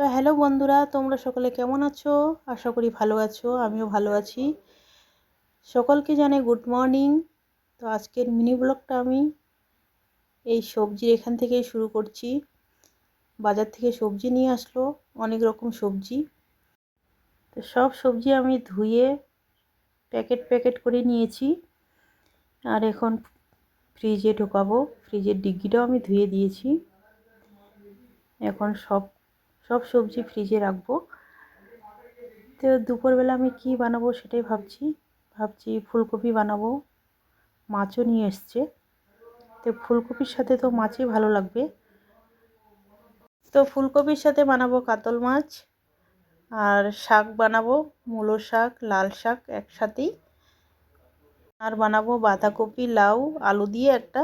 তো হ্যালো বন্ধুরা, তোমরা সকলে কেমন আছো? আশা করি ভালো আছো, আমিও ভালো আছি। সকলকে জানে গুড মর্নিং তো আজকের মিনি ব্লগটা আমি এই সবজির এখান থেকেই শুরু করছি। বাজার থেকে সবজি নিয়ে আসলো, অনেক রকম সবজি। তো সব সবজি আমি ধুয়ে প্যাকেট প্যাকেট করে নিয়েছি। আর এখন ফ্রিজে ঢোকাবো। ফ্রিজের ডিগ্গিটাও আমি ধুয়ে দিয়েছি। এখন সব সব সবজি ফ্রিজে রাখব। তো দুপুরবেলা আমি কি বানাবো সেটাই ভাবছি। ভাবছি ফুলকপি বানাবো, মাছও নিয়ে এসছে। তো ফুলকপির সাথে তো মাছই ভালো লাগবে। তো ফুলকপির সাথে বানাবো কাতল মাছ, আর শাক বানাবো, মূলো শাক, লাল শাক একসাথেই। আর বানাবো বাঁধাকপি, লাউ, আলু দিয়ে একটা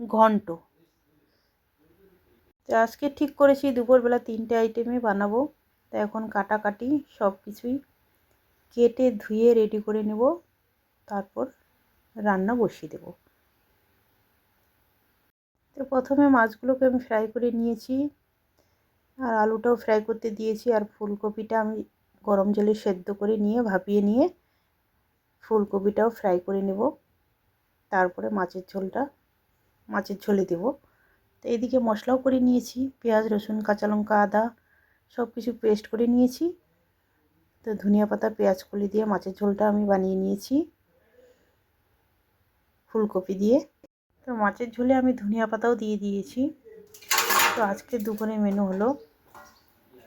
ঘন্ট। তো আজকে ঠিক করেছি, দুপুরবেলা তিনটে আইটেমে বানাবো। তো এখন কাটাকাটি সব কিছুই কেটে ধুয়ে রেডি করে নেব। তারপর রান্না বসিয়ে দেব। তো প্রথমে মাছগুলোকে আমি ফ্রাই করে নিয়েছি। আর আলুটাও ফ্রাই করতে দিয়েছি। আর ফুলকপিটা আমি গরম জলে সেদ্ধ করে নিয়ে, ভাপিয়ে নিয়ে ফুলকপিটাও ফ্রাই করে নেব। তারপরে মাছের ঝোলটা, মাছের ঝোলে দেবো। তো এদিকে মশলাও করে নিয়েছি, পেঁয়াজ, রসুন, কাঁচা লঙ্কা, আদা সব কিছু পেস্ট করে নিয়েছি। তো ধনিয়া পাতা, পেঁয়াজ, কলি দিয়ে মাছের ঝোলটা আমি বানিয়ে নিয়েছি, ফুলকপি দিয়ে। তো মাছের ঝোলে আমি ধনিয়া পাতাও দিয়ে দিয়েছি। তো আজকে দুপুরে মেনু হলো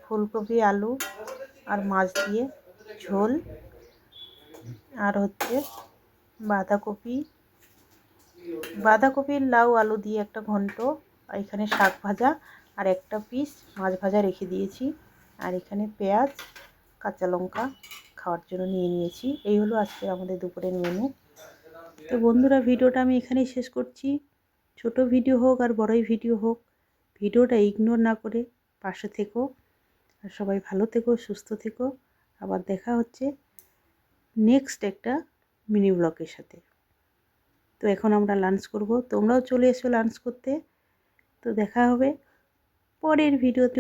ফুলকপি, আলু আর মাছ দিয়ে ঝোল। আর হচ্ছে বাঁধাকপি। বাঁধাকপির লাউ, আলু দিয়ে একটা ঘন্ট। এখানে শাক ভাজা আর একটা পিস মাছ ভাজা রেখে দিয়েছি। আর এখানে পেঁয়াজ, কাঁচা লঙ্কা খাওয়ার জন্য নিয়ে নিয়েছি। এই হলো আজকে আমাদের দুপুরের মেনু তো বন্ধুরা, ভিডিওটা আমি এখানেই শেষ করছি। ছোট ভিডিও হোক আর বড়ই ভিডিও হোক, ভিডিওটা ইগনোর না করে পাশে থেকো। আর সবাই ভালো থেকো, সুস্থ থেকো। আবার দেখা হচ্ছে নেক্সট একটা মিনি ব্লকের সাথে। তো এখন আমরা লাঞ্চ করব। তোমরাও চলে এসো লাঞ্চ করতে। তো দেখা হবে পরের ভিডিওতে